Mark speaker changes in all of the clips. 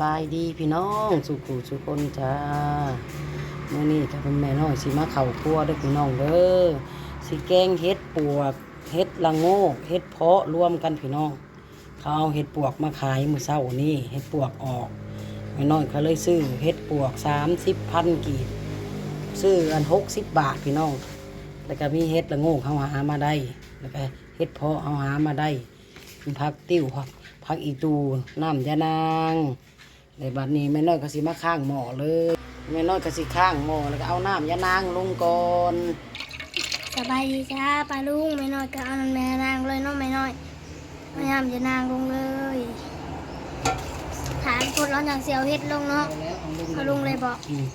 Speaker 1: บายดีพี่น้องสุขุสุคนจ้าเมื่อนี้กับแม่น้อยสิมาเข่าครัวเด้อพี่น้องเด้อสิแกงเฮ็ดปวกเฮ็ดละโงกเฮ็ดเพาะรวมกันพี่น้อง เขาเอาเฮ็ดปวกมาขายมือเช้านี้เฮ็ดปวกออกแม่น้อยเขาเลยซื้อเฮ็ดปวกสามสิบพันกีบซื้ออันหกสิบบาทพี่น้อง แล้วก็มีเฮ็ดละโงกเขาหามาได้แล้วก็เฮ็ดเพาะเขาหามาได้มีผักติ้วผักผักอีตูน้ำยานาง ในบัดนี้แม่น้อยก็สิมาข้างหม้อเลยแม่น้อยก็สิข้างหม้อแล้วก็เอาน้ำยานางลงก่อน
Speaker 2: สบายดีจ้าปลาลุงไม่น้อยก็เอาแม่นางเลยเน้องไม่น้อยพยายามจะนางลงเลยฐานกดร้อนอย่างเสียวเฮ็ดลงเนาะเอาลงเลยบอก
Speaker 1: อืม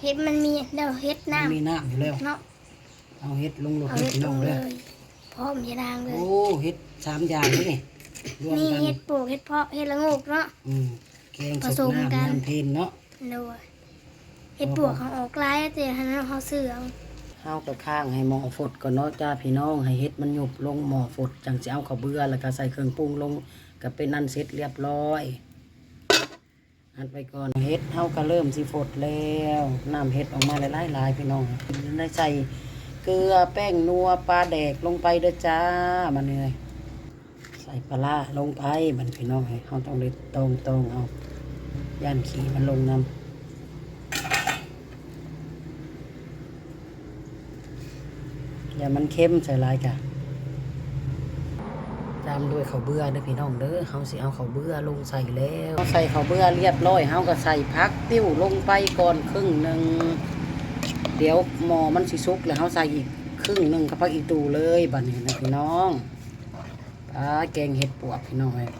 Speaker 2: เฮ็ดมันมีเดี๋ยวเฮ็ด
Speaker 1: มันมี
Speaker 2: น้ำ
Speaker 1: น้ำอยู่แล้ว
Speaker 2: เนาะ
Speaker 1: เอาเฮ็ดลงลง
Speaker 2: เอา
Speaker 1: ให้
Speaker 2: เฮ็ด
Speaker 1: พี่
Speaker 2: ล
Speaker 1: น้อง
Speaker 2: ง
Speaker 1: เล
Speaker 2: เลย ยพร้อมจะนางเลย
Speaker 1: โอ้เฮ็ดสามอย่างนี่นี่รวม
Speaker 2: นี่
Speaker 1: กัน
Speaker 2: เฮ็ดปลูกเฮ็ดเพาะเฮ็ดละโงกเนาะ
Speaker 1: อืม แกง
Speaker 2: ผ
Speaker 1: ส
Speaker 2: ส
Speaker 1: ด
Speaker 2: มกัน
Speaker 1: น้ำน้ำเพลนเนาะ
Speaker 2: ดูเฮ็ดปลวกเขาออกลายแต่หันนั้นเขาเสื่อม
Speaker 1: ข้าวกับข้างให้หม้อฝดก่อนเนาะจ้าพี่น้องให้เฮ็ดมันหยุบลงหม้อฝดจังสิเอาข้าวเบื่อแล้วก็ใส่เครื่องปรุงลงก็เป็นอันเสร็จเรียบร้อยอันไปก่อนเฮ็ดเฮาก็เริ่มสิฝดแล้วน้ำเฮ็ดออกมาหลายๆหลายพี่น้องได้ใส่เกลือแป้งนัวปลาแดกลงไปเด้อจ้ามาเหนื่อยใส่ปลาลงไปมันพี่น้องให้เฮาต้องได้ตรงตรงๆเอาย่านขี้มันลงน้ำอย่ามันเข้มใส่ลายกะตามด้วยข้าวเบื่อเด้อพี่น้องเด้อเฮาสิเอาข้าวเบื่อลงใส่แล้วเฮาใส่ข้าวเบื่อเรียบร้อยเฮาก็ใส่พักติ้วลงไปก่อนครึ่งหนึ่งเดี๋ยวหมอมันสิสุกแล้วเฮาใส่อีกครึ่งหนึ่งกับพักอีตูเลยบัดนี้นะพี่น้อง ปลาแกงเห็ดปวกพี่น้องเอ้ย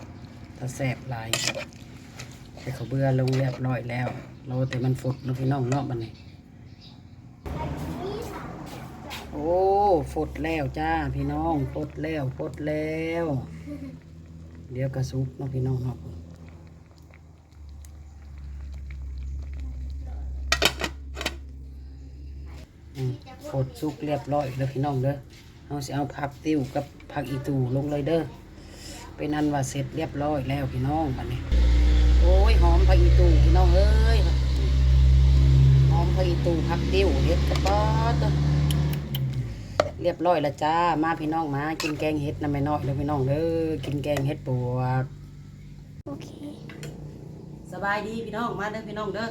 Speaker 1: ถ้าแซ่บหลายใส่ข้าเบื่อลงเรียบร้อยแล้ว เราแต่มันฝุดนะพี่น้องเนาะบัดนี้โอ้ฟดแล้วจ้าพี่น้องฟดแล้วฟดแล้ว เดี๋ยวกระซุกเนาะพี่น้องเนาะอืมฟดซุกเรียบร้อยแล้วพี่น้องเด้อ เอาสิเอาผักติ้วกับผักอีตูลงเลยเด้อเป็นอันว่าเสร็จเรียบร้อยแล้วพี่น้องบัดนี้ โอ้ยหอมผักอีตูพี่น้องเอ้ยหอมผักอีตูผักติ้วเฮ็ดกระป๋อตัวเรียบร้อยแล้วจ้า มาพี่น้องมากินแกงเห็ดน้ำไม่น้อยเลยพี่น้องเด้อกินแกงเห็ดปวก
Speaker 2: โอเค
Speaker 1: สบายดีพี่น้องมาเด้อพี่น้องเด้อ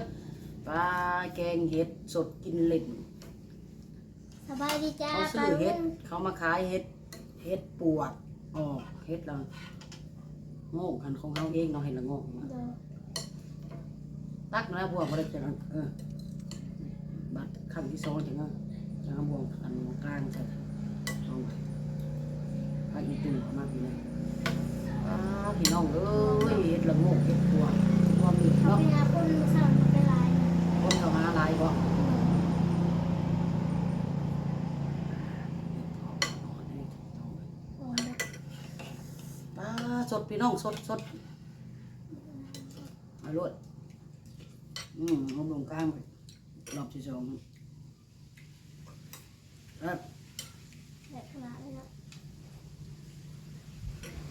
Speaker 1: ปลาแกงเห็ดสดกินเล่น
Speaker 2: สบายดีจ้า
Speaker 1: เขา
Speaker 2: ป
Speaker 1: ซื้
Speaker 2: ลา
Speaker 1: อ
Speaker 2: ลุ
Speaker 1: เห็ด
Speaker 2: ง
Speaker 1: เขามาขายเห็ด เห็ดปวกออกเห็ดละโง่กันของเขาเองเนาะเห็ดละโง่มา
Speaker 2: เดี๋ยว
Speaker 1: ตักนะบวกมาเลยจังเออบัดขั้นที่สองจังเนาะจังเอาบวกอันกลางใส่เอาไว้พาอีตูเข้ามาพี่น้องอ้าวพี่น้องเอ้ยเห็ดละโง่เห็ดปวกรวมอีก
Speaker 2: เขา
Speaker 1: เนาะ
Speaker 2: เป็นอาคนสั่งมาเป็นลาย
Speaker 1: คนเขาหาหลายบ่
Speaker 2: โอ้ย
Speaker 1: ปลาส ดพี่น้องสดสดเอาลวดอืมเอาลงกลางไปรอบที่สองครับ
Speaker 2: แบบขนาดนี้นะ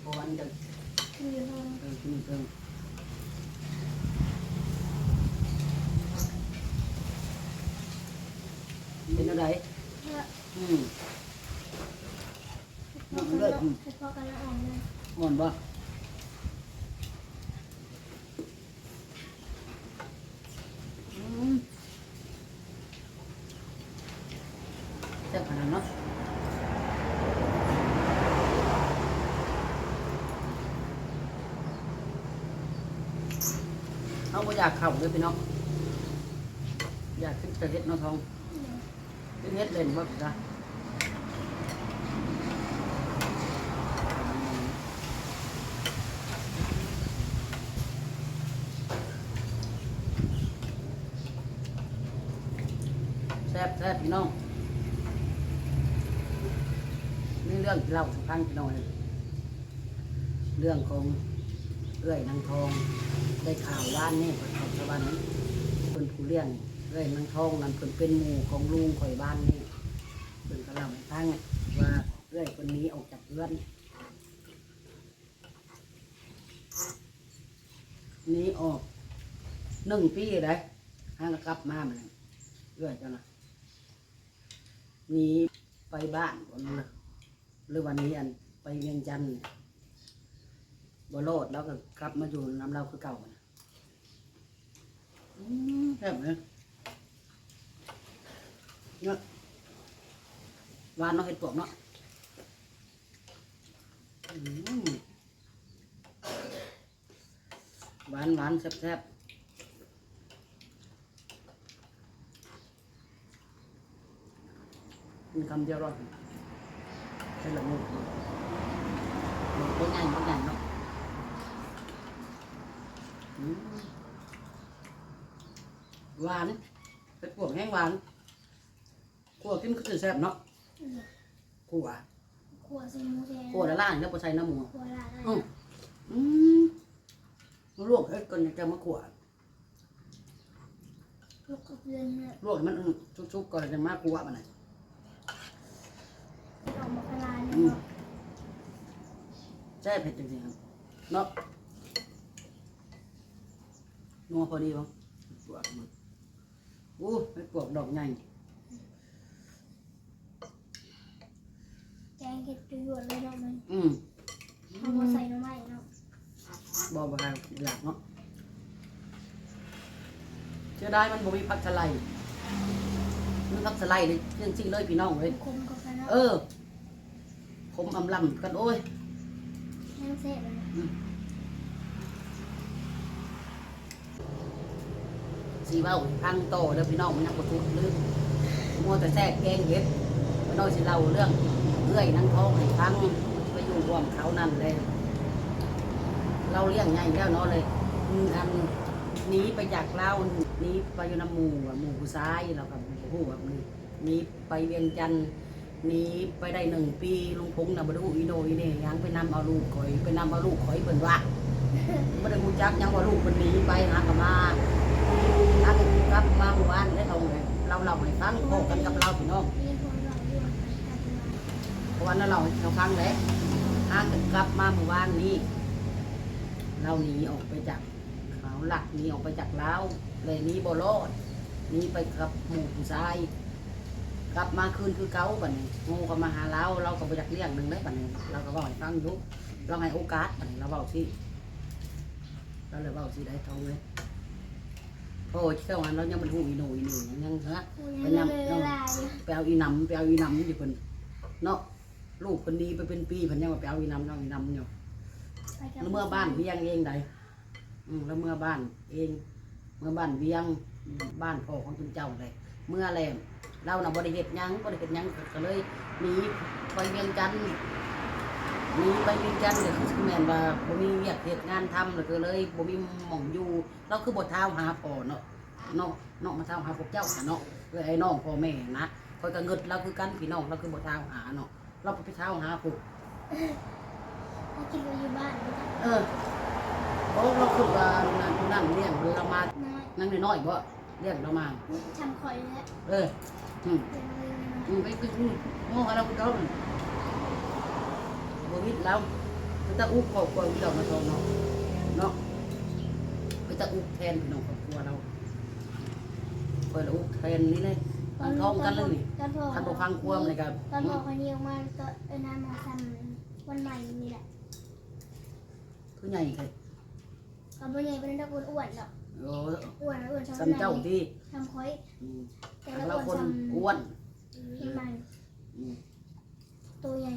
Speaker 1: พออันเดิม
Speaker 2: มีอยู่ตรง
Speaker 1: เออขึ้นเพิ่มเป็นอะไร
Speaker 2: เพื่อ
Speaker 1: อืม
Speaker 2: พอกันแล้วพอกันแล้วอ่อนเลย
Speaker 1: หมอนบ่ แซ่บขนาดเนาะเขาบ่อยากเข่าเลยพี่น้องอยากขึ้นแต่เฮ็ดเนาะทองขึ้นเฮ็ดเล่นบ่จ้ะแซ่บแซ่บพี่น้องนี่เรื่องที่เล่าสักครั้งพี่น้องเลยเรื่องของเอื้อยนางทอง ได้ข่าวว่านนี่เพิ่นเของชาวบ้านนี้เพิ่นผู้เลี้ยงเอื้อยนางทองนั่นเพิ่นเป็นหมู่ของลุงข่อยบ้านนี่เพิ่นก็เล่าให้ฟังว่าเอื้อยคนนี้ออกจากเรือนนี้ออกหนึ่งปีได้ห้างกลับมาเหมือนเรื่อยจังนะนี้ไปบ้านก่อนเลย หรือวันนี้อันไปเวียงจันทน์บ่โลดแล้วก็กลับมาอยู่น้ำเราคือเก่านะอืมแซ่บเลยเนาะหวานเนาะเห็ดปวกเนาะอืมหวานหวานแซ่บๆมีคำเดียวรอด ใช่หรือไม่หมูตัวใหญ่ตัวใหญ่เนาะหวานเป็นปวกแห้งหวานขวกินก็คือแซ่บเนาะขัว
Speaker 2: ขวดซีมูเซ
Speaker 1: ขัวละล่างแล้วพอใส่น้ำหมู
Speaker 2: ขวดละ
Speaker 1: อือืมลวกเอ้ยก่อนจะมาขว
Speaker 2: ลูกกับเพื่อนเนี่ย
Speaker 1: ลวกมันชุบๆก่อนจะมาขัวมันน่ะ
Speaker 2: ออกมาคลายเนี่ย
Speaker 1: อืม
Speaker 2: เนาะ
Speaker 1: แซ่บเผ็ดจริงๆครับเนาะนัวพอดีป่ะปวกมันอู้ไปปวกดอกใหญ่
Speaker 2: แกงเห็ดจุยวนเลยเนาะมัน
Speaker 1: อืม
Speaker 2: เอามาใส่หน้ำไม้เนาะ
Speaker 1: บอบาอยากเนาะเชื่อได้มันบ่มีผักสะไลด์มันผักสะไลด์เลยจริงๆเลยพี่น้องเลย
Speaker 2: คมกับกันเนาะ
Speaker 1: เออ ผมอำลำกันโอ้ย
Speaker 2: แห้งเสร็จเลย
Speaker 1: สีเว้าพังโตเด้อพี่น้องมันยังบ่ถูกลืมมัวแต่แทรกแกงเห็ดมันน้อยสิเล่าเรื่องเอื้อยนางทองให้ฟังไปอยู่ร่วมเขานั่นเลย เราเลี้ยงใหญ่แล้วเนาะเลยอืมอันหนี้ไปจากเราหนี้ไปอยู่น้ำหมู่อะหมู่ผู้ชายเรากับผู้แบบนี้หนี้ไปเวียงจันทน์ห นี้ไปได้หนึ่งปีลุงพงษ์น่ะบ่ได้ฮู้อีโดอีเนี่ยังไปนำเอาลูกข่อยไปนำเอาลูกข่อยเพิ่นว่าบ่ได้ฮู้จักยังว่าลูกเพิ่นหนีไปหากลับมาหากลับมาหมู่บ้านได้ทงเลยเราเล่าให้ฟังโคกันกับเราพี่น้อง
Speaker 2: เพ
Speaker 1: ราะวันนั้นเราเราฟังแล้วหากกลับมาหมู่บ้านนี้ เราหนีออกไปจากเขาหลักหนีออกไปจากเราเลยนี้บ่รอดนีไปกับหมู่ผู้ชาย กลับมาคืนคือเก่าบัดนี้งูก็มาหาเราเราก็ไปจากเลี้ยงหนึ่งได้บัดนี้เราก็บอกให้ฟังอยุเราให้โอกาสบัดนี้เราบอกสิเราเลยบอกสิได้ทองเลยโอ้ยเชื่อวันเรายังมันหูอีหนูอีหนูยังฮะ
Speaker 2: คุยกันเลยละ
Speaker 1: ไปเอาอีหนำไปเอาอีหนำอยู่เพิ่นเนาะลูกคนดีไปเป็นปีเพิ่นยังมาไปเอาอีหนำเอาอีหนำอยู่แล้วเมื่อบ้านเวียงเองใดอืมแล้วเมื่อบ้านเอง เมื่อบ้านเวียงบ้านพ่อของคุณเจ้าเลย เมื่อแลมเราน่ะบริเหตุยังบริเหตุยังก็เลยหนีไปเวียงจันทน์หนีไปเวียงจันทน์เลยคือแม่นว่าบ่มีเวียกเหตุงานทำเลยก็เลยบ่มีหม่องอยู่เราคือบ่เท้าหาพ่อเนาะเนาะเนาะมาเท้าหาพวกเจ้าน่ะเนาะเอ้ยไอ้น้องพ่อแม่นะคอยก็เงิดเราคือกันพี่น้องเราคือบ่เท้าหาเนาะเราไปเท้าหาพวก
Speaker 2: ถ้ากินเราอยู่บ้านไม่ได้
Speaker 1: เออเพราะเราคือว่านั่นนั่นเลี้ยงเรามา
Speaker 2: น้อย
Speaker 1: นั่งน้อยๆบ่ เลี้ยงเรามา
Speaker 2: ทำคอยแล้ว
Speaker 1: เอออืม
Speaker 2: เป็นเลยนะ
Speaker 1: อืมไปไปอืมโง่เราเราบ่วิดเราไปตะอุกครอบครัวพี่น้องมาทองเนาะเนาะไปตะอุกแทนพี่น้องครอบครัวเราคอยละอุกแทนนี่เลยมันท้องกันเลยนี่
Speaker 2: ตอนพ่อ
Speaker 1: คันบ่ฟังความเลยครับ
Speaker 2: ตอนพ่อคนนี้ออกมาก็เอ็นน้ำมาทำวันใหม่นี่แหละ
Speaker 1: คือใหญ่เลย
Speaker 2: กับวันใหญ่เป็นนักอ้วนอ้วนหรอก
Speaker 1: โอ้
Speaker 2: อ้วนอ้วน
Speaker 1: ซ้ำเจ้าที่
Speaker 2: ทำคอย
Speaker 1: อืม
Speaker 2: แต่
Speaker 1: ทาง
Speaker 2: ละ
Speaker 1: เรา
Speaker 2: อ้วน
Speaker 1: คน
Speaker 2: ทำ
Speaker 1: อ้วน
Speaker 2: วันใหม่
Speaker 1: อืม
Speaker 2: ตัวใหญ่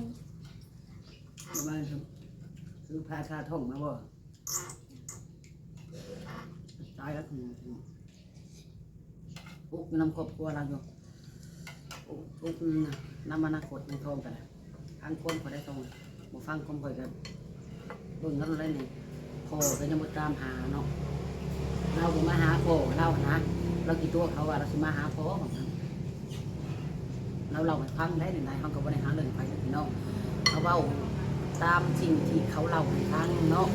Speaker 1: ประมาณครับซื้อพาชาท่องมาบ่ตายแล้วอืมอืมอุกนำครอบครัวเราอยู่อุกอุกนำอนาคตในทองกันนะทางคนก็ได้ทองบ่ฟังคนก็กันเบิ่งกันเลยนี่โคก็ยังบ่ตามหาเนาะ เราบ่มาหาโคเรานะเรากี่ตัวเขาว่าเราสิมาหาโคบางครั้งเราเล่าให้ฟังได้ในไหนเขาก็บ่ได้หาเรื่องไปพี่น้องเขาเว้าตามสิ่งที่เขาเล่าให้ฟังเนาะ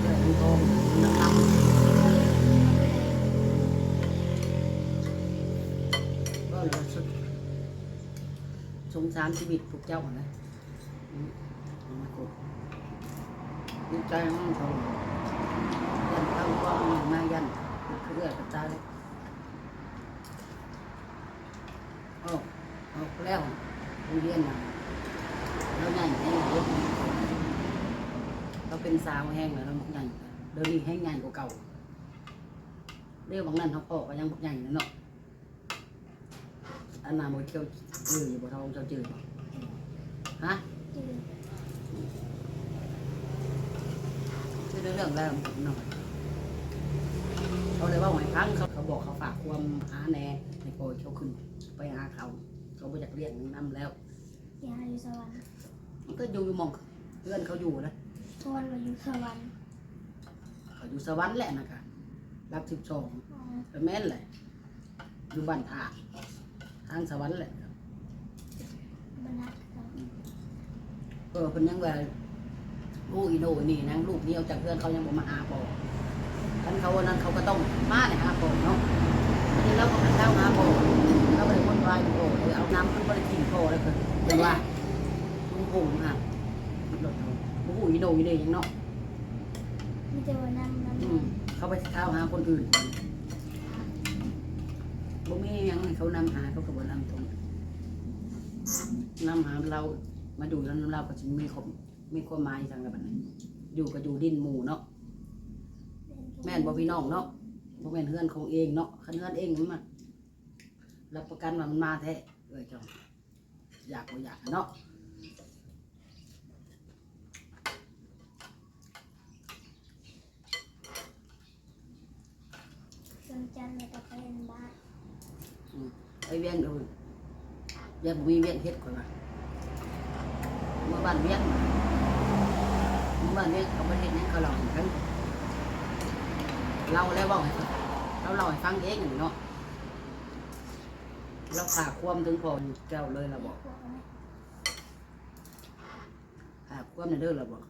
Speaker 1: เรื่องทองนะครับก็เลยสุดสงสารชีวิตพวกเจ้าอะนะอืมอืมครับดีใจมากทองยันเข้าก็มายันเคเอื้อยกับตาเลยออกออกแล้วโรงเรียน น่ะเราใหญ่แห้งเลยเราเป็นสาวแห้งแล้วเราใหญ่เดี๋ยวนี้แห้งใหญ่กว่าเก่าเรียกบางนั้นเขาพ่อก็ยังบอกใหญ่นั่นเนาะอันนาโมเที่ยวจืดอยู่บ่เทองเจ้าจืดบ่ฮะ
Speaker 2: จืด
Speaker 1: ชื่อเรื่องแล้วหน่อย เขาเลยว่าหอยพังเขาเขาบอกเขาฝากความหาแหน่ในโปรยเขาขึ้น ไปหาเขา เขาไปจากเรียนนำแล้ว
Speaker 2: ยาอยู่สวรรค์
Speaker 1: มันก็อยู่อยู่หมองเพื่อนเขาอยู่นะ
Speaker 2: ทวนว่าอยู่สวรรค์
Speaker 1: เขาอยู่สวรรค์แหละนะคะรับสิบสอง
Speaker 2: อ๋อ
Speaker 1: ไปแม่นแหละอยู่บ้านท่าทางสวรรค์แหละ
Speaker 2: บรรทัดครับ
Speaker 1: เออเพิ่นยังว่าลูกอีโนนี่นางลูกเดียวจากเพื่อนเขายังบ่มาหาป อท่านเขาวันนั้นเขาก็ต้องมาเนี่ยหาปอเนาะอันนี้เราก็ไปเข้าหาปอเราไปวนวายอยู่ปอเลยเอาน้ำขึ้นไปกินปอเลยเพิ่นเป็นว่าลุงพงค่ะรถเขาลูกอีโนอีเดยังเนาะ
Speaker 2: มีแต่ว่าน้ำน้ำ
Speaker 1: อืมเขาไปเข้าหาคนอื่นบ่มียังให้เขานำหาเขาก็บ่นำตรงนำหาเรามาดูแล้วเราก็จะมีความมีความหมายทางระบัดนั้นอยู่ก็อยู่ดินหมู่เนาะ แม่นบ่พี่น้องเนาะบ่แม่นเฮือนของเองเนาะคันเฮือนเองมันมารับประกันว่ามันมาแท้เอ้ยจ้องอยากบ่อยากเนาะ
Speaker 2: จนจันทร์แล้วก็ไปเรียนบ้าน
Speaker 1: ไอ้เวียงเอ้ยอยากบ่มีเวียงเฮ็ดก่อนว่าเมื่อบ้านเวียงเมื่อบ้านเวียงเขาบ่เฮ็ดหยังเขาเล่าให้ฟัง เราแล้วเว้าให้เราเล่าให้ฟังเองเนาะเราฝากความถึงพอเจ้าเลยล่ะบอก
Speaker 2: พวกนี้
Speaker 1: ฝากความในเด้อล่ะบอก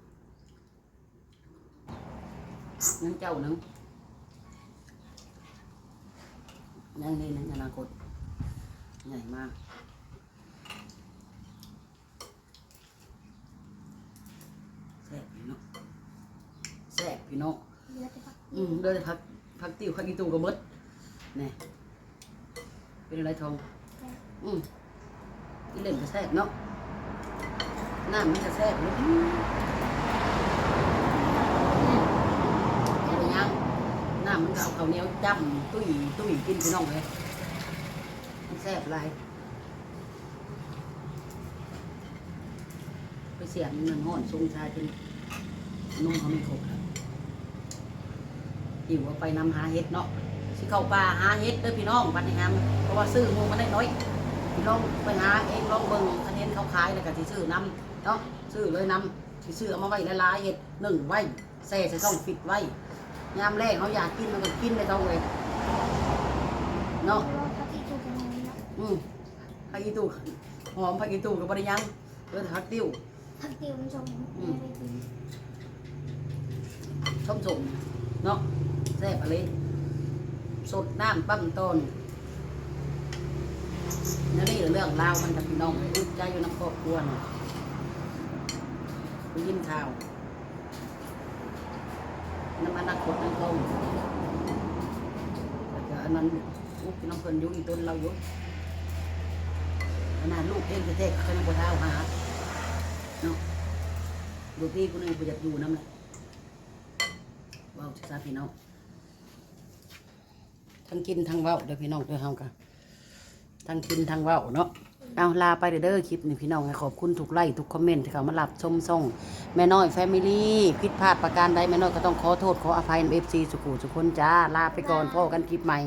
Speaker 1: นั่นเจ้านึงนั่นนี่นั่นอนาคตใหญ่มากแซ่บพี่น้องแซ่บพี่น้อง
Speaker 2: เลื อื
Speaker 1: มเดินพักพักติ้วพักอีตูกับมดนี่เป็นอะไรทอง อืมอีเล่นก็แซ่บเนาะน้ำมันจะแซ่บเลยอืมเอาไปยังน้ำมันก็เอาข้าวเหนียวจ้ำตุ้ยตุ้ยกินพี่น้องเลยมันแซ่บหลายไปเสียบเงินห่อนทรงชายจนนุ่มเขาไม่ครบแล้ว หิวเอาไปนำหาเห็ดเนาะสิเข้าป่าหาเห็ดเด้อพี่น้องปันนี้ฮามเพราะว่าซื้อหมูมันได้น้อยพี่น้องไปหาเองลองเบิ่งคะแนนเขาขายแล้วก็สิซื้อนำเนาะซื้อเลยนำสิซื้อเอามาไว้ละลายๆเห็ดหนึ่งไว้แซ่ใส่ต้องปิดไว้ยามแรกเขาอยากกินมันก็กินได้เท่าเลยเนาะ
Speaker 2: รอพักที่ถูกกันนะ
Speaker 1: อืมผักอีตูหอมผักอีตูกับบริยังเออผักติ้ว
Speaker 2: พักติวมันชมไม่ได้กิน
Speaker 1: ส้มสมเนาะแซ่บอะไรสดน้ำปั้มต้นนั่นนี่เรื่องราวมันกับพี่น้องอึดใจอยู่ในครอบครัวนะไปยินข่าวน้ำมันนักขดนักทองแล้วก็อันนั้นลูกน้ำเพลินยู่อีต้นเราอยู่ขนาดลูกเองจะแท้ๆเขายังปวดเท้าหาเนาะดูพี่คนหนึ่งไปอยากอยู่น้ำเลยว้าซาพี่น้อง ทั้งกินทั้งเว้าเด้อพี่น้องเด้อเฮากันทั้งกินทั้งเว้าเนาะเอาลาไปเด้อคลิปนี้พี่น้องขอบคุณทุกไลค์ทุกคอมเมนต์ที่เขามาหลับชมส่งแม่น้อยแฟมิลี่ผิดพลาดประการใดแม่น้อยก็ต้องขอโทษขออภัยเอฟซีสุขุสุคนจ้าลาไปก่อนพ่อกันคลิปใหม่